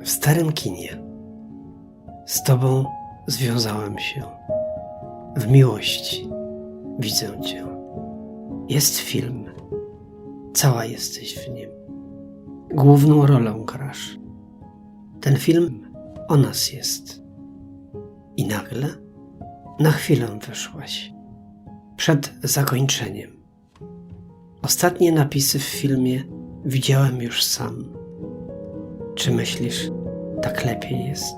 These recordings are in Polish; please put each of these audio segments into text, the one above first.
W starym kinie z Tobą związałem się. W miłości widzę Cię. Jest film. Cała jesteś w nim. Główną rolę grasz. Ten film o nas jest. I nagle, na chwilę wyszłaś. Przed zakończeniem. Ostatnie napisy w filmie widziałem już sam. Czy myślisz, tak lepiej jest?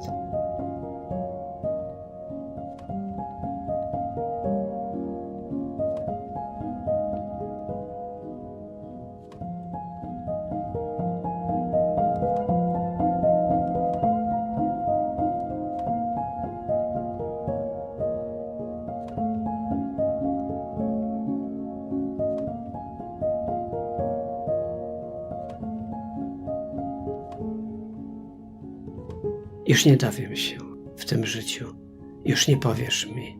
Już nie dowiem się w tym życiu, już nie powiesz mi.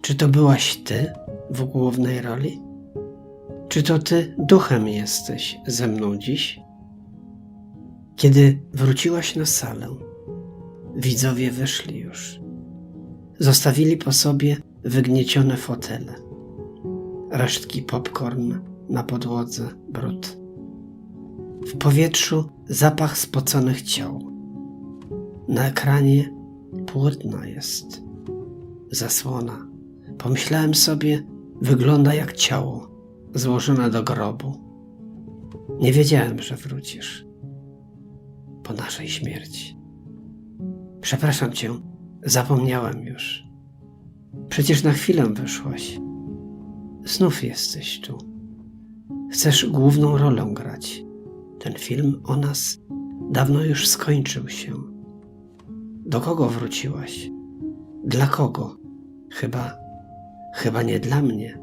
Czy to byłaś ty w głównej roli? Czy to ty duchem jesteś ze mną dziś? Kiedy wróciłaś na salę, widzowie wyszli już. Zostawili po sobie wygniecione fotele, resztki popcorn na podłodze, brud. W powietrzu zapach spoconych ciał. Na ekranie płótno jest. Zasłona. Pomyślałem sobie, wygląda jak ciało złożone do grobu. Nie wiedziałem, że wrócisz. Po naszej śmierci. Przepraszam cię, zapomniałem już. Przecież na chwilę wyszłaś. Znów jesteś tu. Chcesz główną rolę grać. Ten film o nas dawno już skończył się. Do kogo wróciłaś? Dla kogo? Chyba, chyba nie dla mnie.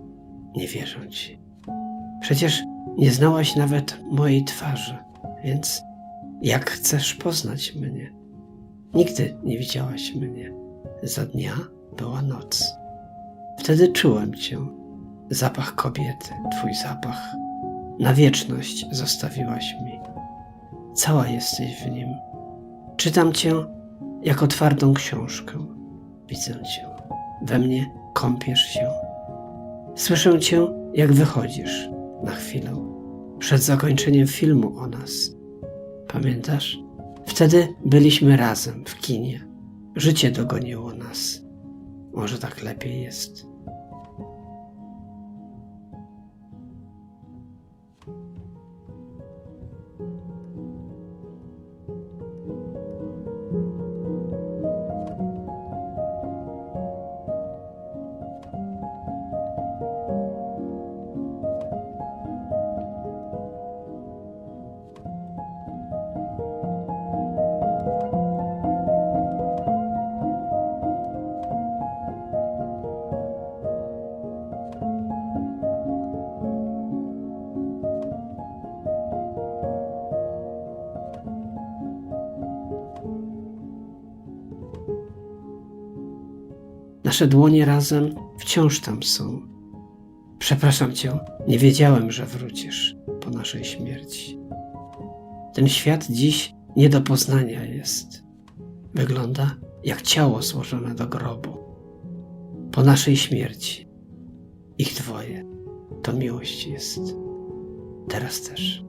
Nie wierzę ci. Przecież nie znałaś nawet mojej twarzy, więc jak chcesz poznać mnie? Nigdy nie widziałaś mnie. Za dnia była noc. Wtedy czułem cię. Zapach kobiety, twój zapach. Na wieczność zostawiłaś mi. Cała jesteś w nim. Czytam cię jako twardą książkę. Widzę cię. We mnie kąpiesz się. Słyszę cię, jak wychodzisz na chwilę przed zakończeniem filmu o nas. Pamiętasz? Wtedy byliśmy razem w kinie. Życie dogoniło nas. Może tak lepiej jest. Nasze dłonie razem wciąż tam są. Przepraszam cię, nie wiedziałem, że wrócisz po naszej śmierci. Ten świat dziś nie do poznania jest. Wygląda jak ciało złożone do grobu. Po naszej śmierci. Ich dwoje. To miłość jest. Teraz też.